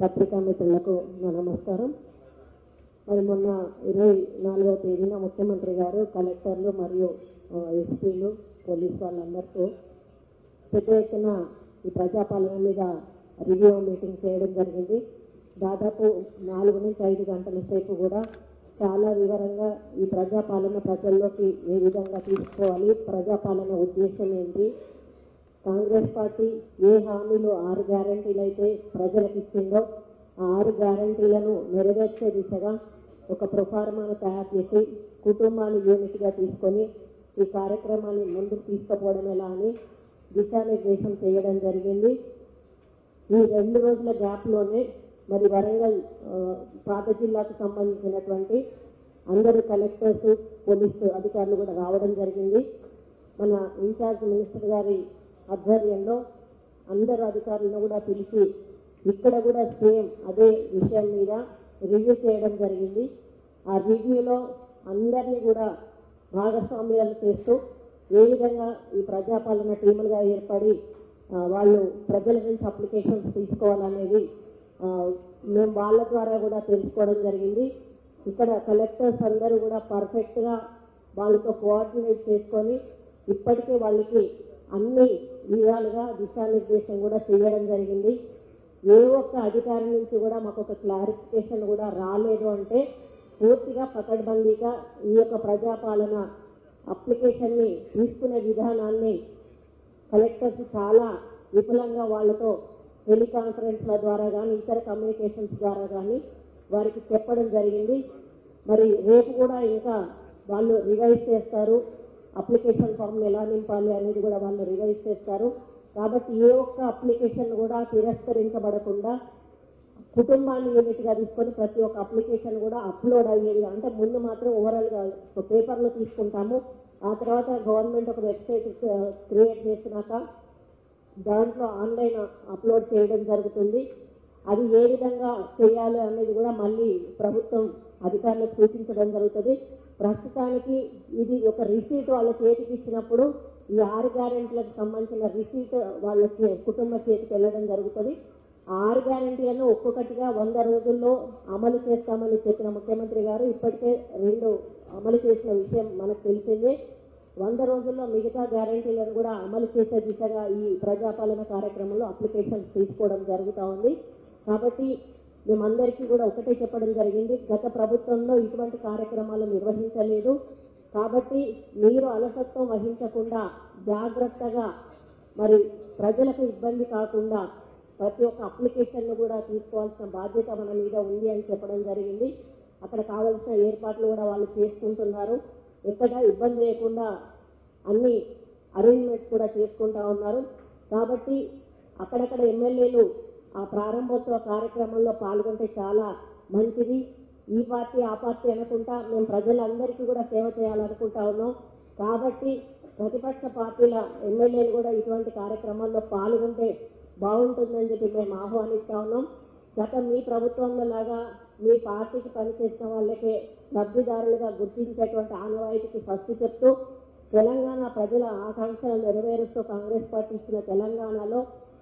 పత్రికా మిత్రులకు నా నమస్కారం. మరి మొన్న ఇరవై నాలుగవ తేదీన ముఖ్యమంత్రి గారు కలెక్టర్లు మరియు ఎస్పీలు పోలీస్ వాళ్ళందరితో పెద్ద ఎత్తున ఈ ప్రజాపాలన మీద రివ్యూ మీటింగ్ చేయడం జరిగింది. దాదాపు నాలుగు నుంచి ఐదు గంటల సేపు కూడా చాలా వివరంగా ఈ ప్రజాపాలన ప్రజల్లోకి ఏ విధంగా తీసుకోవాలి ప్రజాపాలన ఉద్దేశం ఏంటి కాంగ్రెస్ పార్టీ ఏ హామీలు ఆరు గ్యారంటీలు అయితే ప్రజలకు ఇచ్చిందో ఆ ఆరు గ్యారంటీలను నెరవేర్చే దిశగా ఒక ప్రొఫార్మాను తయారు చేసి కుటుంబాన్ని యూనిట్గా తీసుకొని ఈ కార్యక్రమాన్ని ముందుకు తీసుకుపోవడం ఎలా అని దిశానిర్దేశం చేయడం జరిగింది. ఈ రెండు రోజుల గ్యాప్లోనే మరి వరంగల్ పాత జిల్లాకు సంబంధించినటువంటి అందరు కలెక్టర్స్ పోలీసు అధికారులు కూడా రావడం జరిగింది. మన ఇన్ఛార్జ్ మినిస్టర్ గారి ఆధ్వర్యంలో అందరు అధికారులను కూడా పిలిచి ఇక్కడ కూడా సేమ్ అదే విషయం మీద రివ్యూ చేయడం జరిగింది. ఆ రివ్యూలో అందరినీ కూడా భాగస్వామ్యాలు చేస్తూ ఏ విధంగా ఈ ప్రజాపాలన టీములుగా ఏర్పడి వాళ్ళు ప్రజల నుంచి అప్లికేషన్స్ తీసుకోవాలనేది మేము వాళ్ళ ద్వారా కూడా తెలుసుకోవడం జరిగింది. ఇక్కడ కలెక్టర్స్ అందరూ కూడా పర్ఫెక్ట్గా వాళ్ళతో కోఆర్డినేట్ చేసుకొని ఇప్పటికే వాళ్ళకి అన్ని విధాలుగా దిశానిర్దేశం కూడా చేయడం జరిగింది. ఏ ఒక్క అధికారి నుంచి కూడా మాకు ఒక క్లారిఫికేషన్ కూడా రాలేదు అంటే పూర్తిగా పకడ్బందీగా ఈ యొక్క ప్రజాపాలన అప్లికేషన్ని తీసుకునే విధానాన్ని కలెక్టర్స్ చాలా విపులంగా వాళ్ళతో టెలికాన్ఫరెన్స్ల ద్వారా కానీ ఇతర కమ్యూనికేషన్స్ ద్వారా కానీ వారికి చెప్పడం జరిగింది. మరి రేపు కూడా ఇంకా వాళ్ళు రివైజ్ చేస్తారు. అప్లికేషన్ ఫామ్ని ఎలా నింపాలి అనేది కూడా వాళ్ళు రివైజ్ చేస్తారు. కాబట్టి ఏ ఒక్క అప్లికేషన్ కూడా తిరస్కరించబడకుండా కుటుంబాన్ని యూనిట్గా తీసుకొని ప్రతి ఒక్క అప్లికేషన్ కూడా అప్లోడ్ అయ్యేది అంటే ముందు మాత్రం ఓవరాల్గా పేపర్లో తీసుకుంటాము. ఆ తర్వాత గవర్నమెంట్ ఒక వెబ్సైట్ క్రియేట్ చేసినాక దాంట్లో ఆన్లైన్ అప్లోడ్ చేయడం జరుగుతుంది. అది ఏ విధంగా చేయాలి అనేది కూడా మళ్ళీ ప్రభుత్వం అధికారులకు సూచించడం జరుగుతుంది. ప్రస్తుతానికి ఇది ఒక రిసీట్ వాళ్ళ చేతికి ఇచ్చినప్పుడు ఈ ఆరు గ్యారెంటీలకు సంబంధించిన రిసీట్ వాళ్ళ కుటుంబ చేతికి వెళ్ళడం జరుగుతుంది. ఆరు గ్యారెంటీలను ఒక్కొక్కటిగా వంద రోజుల్లో అమలు చేస్తామని చెప్పిన ముఖ్యమంత్రి గారు ఇప్పటికే రెండు అమలు చేసిన విషయం మనకు తెలిసిందే. వంద రోజుల్లో మిగతా గ్యారంటీలను కూడా అమలు చేసే దిశగా ఈ ప్రజాపాలన కార్యక్రమంలో అప్లికేషన్స్ తీసుకోవడం జరుగుతూ ఉంది. కాబట్టి మేమందరికీ కూడా ఒకటే చెప్పడం జరిగింది. గత ప్రభుత్వంలో ఇటువంటి కార్యక్రమాలు నిర్వహించలేదు. కాబట్టి మీరు అలసత్వం వహించకుండా జాగ్రత్తగా మరి ప్రజలకు ఇబ్బంది కాకుండా ప్రతి ఒక్క అప్లికేషన్ను కూడా తీసుకోవాల్సిన బాధ్యత మన మీద ఉంది అని చెప్పడం జరిగింది. అక్కడ కావాల్సిన ఏర్పాట్లు కూడా వాళ్ళు చేసుకుంటున్నారు. ఎక్కడ ఇబ్బంది లేకుండా అన్ని అరేంజ్మెంట్స్ కూడా చేసుకుంటా ఉన్నారు. కాబట్టి అక్కడక్కడ ఎమ్మెల్యేలు ఆ ప్రారంభోత్సవ కార్యక్రమంలో పాల్గొంటే చాలా మంచిది. ఈ పార్టీ ఆ పార్టీ అనుకుంటా మేము ప్రజలందరికీ కూడా సేవ చేయాలనుకుంటా ఉన్నాం. కాబట్టి ప్రతిపక్ష పార్టీల ఎమ్మెల్యేలు కూడా ఇటువంటి కార్యక్రమాల్లో పాల్గొంటే బాగుంటుందని చెప్పి మేము ఆహ్వానిస్తా ఉన్నాం. గత మీ ప్రభుత్వంలో లాగా మీ పార్టీకి పనిచేసిన వాళ్ళకే లబ్ధిదారులుగా గుర్తించేటువంటి ఆనవాయితీకి స్వస్తి చెప్తూ తెలంగాణ ప్రజల ఆకాంక్షలు నెరవేరుస్తూ కాంగ్రెస్ పార్టీ ఇచ్చిన తెలంగాణలో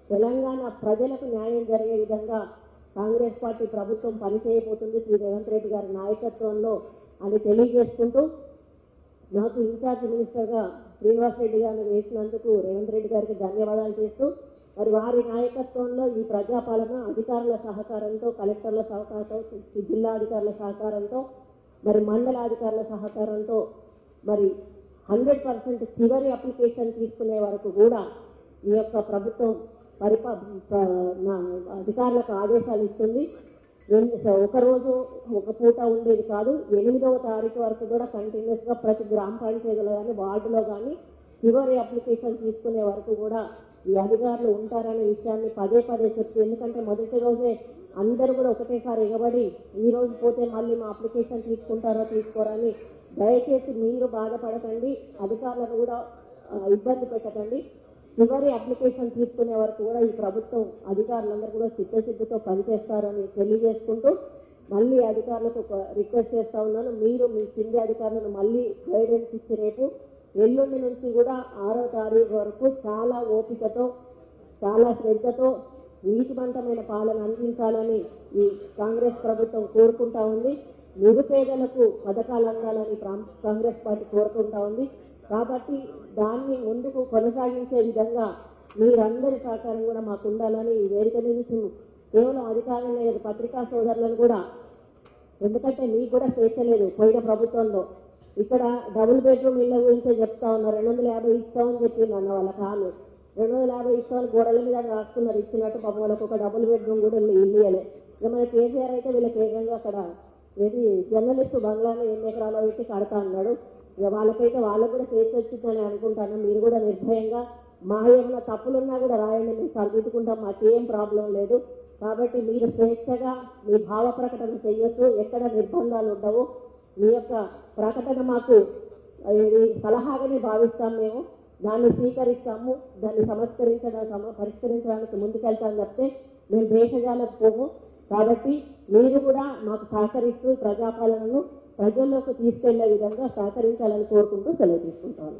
తెలంగాణ ప్రజలకు న్యాయం జరిగే విధంగా కాంగ్రెస్ పార్టీ ప్రభుత్వం పనిచేయబోతుంది శ్రీ రేవంత్ రెడ్డి గారి నాయకత్వంలో అని తెలియజేసుకుంటూ నాకు ఇన్ఛార్జ్ మినిస్టర్గా శ్రీనివాస్ రెడ్డి గారిని వేసినందుకు రేవంత్ రెడ్డి గారికి ధన్యవాదాలు చేస్తూ మరి వారి నాయకత్వంలో ఈ ప్రజాపాలన అధికారుల సహకారంతో కలెక్టర్ల సహకారంతో జిల్లా అధికారుల సహకారంతో మరి మండల అధికారుల సహకారంతో మరి హండ్రెడ్ పర్సెంట్ చివరి అప్లికేషన్ తీసుకునే వరకు కూడా ఈ యొక్క ప్రభుత్వం పరిప అధికారులకు ఆదేశాలు ఇస్తుంది. ఒకరోజు ఒక రోజు ఒక పూట ఉండేది కాదు. ఎనిమిదవ తారీఖు వరకు కూడా కంటిన్యూస్గా ప్రతి గ్రామ పంచాయతీలో కానీ వార్డులో కానీ చివరి అప్లికేషన్ తీసుకునే వరకు కూడా ఈ అధికారులు ఉంటారనే విషయాన్ని పదే పదే చెప్తూ ఎందుకంటే మొదటి రోజే అందరూ కూడా ఒకటేసారి ఎగబడి ఈ రోజు పోతే మళ్ళీ మా అప్లికేషన్ తీసుకుంటారో తీసుకోరని దయచేసి మీరు బాధపడకండి. అధికారులను కూడా ఇబ్బంది పెట్టకండి. చివరి అప్లికేషన్ తీసుకునే వరకు కూడా ఈ ప్రభుత్వం అధికారులందరూ కూడా చిత్తశుద్ధితో పనిచేస్తారని తెలియజేసుకుంటూ మళ్ళీ అధికారులకు రిక్వెస్ట్ చేస్తా ఉన్నాను. మీరు మీ కింది అధికారులను మళ్ళీ గైడెన్స్ ఇచ్చి రేపు ఎల్లుండి నుంచి కూడా ఆరో తారీఖు వరకు చాలా ఓపికతో చాలా శ్రద్ధతో నీతివంతమైన పాలన అందించాలని ఈ కాంగ్రెస్ ప్రభుత్వం కోరుకుంటా ఉంది. నిరుపేదలకు పథకాలు అందాలని కాంగ్రెస్ పార్టీ కోరుకుంటా ఉంది. కాబట్టి దాన్ని ముందుకు కొనసాగించే విధంగా మీరందరి సహకారం కూడా మాకు ఉండాలని ఈ వేదిక నుంచి కేవలం అధికారులనే లేదు పత్రికా సోదరులను కూడా. ఎందుకంటే మీకు కూడా స్వేచ్ఛ లేదు పోయిన ప్రభుత్వంలో. ఇక్కడ డబుల్ బెడ్రూమ్ ఇళ్ళ గురించే చెప్తా ఉన్నారు రెండు వందల యాభై ఇస్తామని చెప్పింది అన్న వాళ్ళ కాలు. రెండు వందల యాభై ఇస్తామని గోడల మీద రాసుకున్నారు ఇచ్చినట్టు పాపం వాళ్ళకి ఒక డబుల్ బెడ్రూమ్ కూడా ఇల్లు ఇల్లు ఇవ్వలే. ఇక మన కేసీఆర్ అయితే వీళ్ళకి ఏకంగా అక్కడ ఏది జర్నలిస్ట్ బంగ్లాలో ఎన్ని ఎకరాలో పెట్టి కడతా అన్నాడు. ఇక వాళ్ళకైతే వాళ్ళకు కూడా స్వేచ్ఛ వచ్చిందని అనుకుంటాను. మీరు కూడా నిర్భయంగా మా ఏమైనా తప్పులున్నా కూడా రాయండి. మేము సరిదిద్దుకుంటాం. మాకేం ప్రాబ్లం లేదు. కాబట్టి మీరు స్వేచ్ఛగా మీ భావ ప్రకటన చేయొచ్చు. ఎక్కడ నిర్బంధాలు ఉండవు. మీ యొక్క ప్రకటన మాకు ఇది సలహాగానే భావిస్తాం మేము. దాన్ని స్వీకరిస్తాము. దాన్ని సంస్కరించడం పరిష్కరించడానికి ముందుకెళ్తాం తప్పితే మేము దేశజాలకు పోము. కాబట్టి మీరు కూడా మాకు సహకరిస్తూ ప్రజాపాలనను ప్రజల్లోకి తీసుకెళ్ళే విధంగా సహకరించాలని కోరుకుంటూ సెలవు తీసుకుంటాను.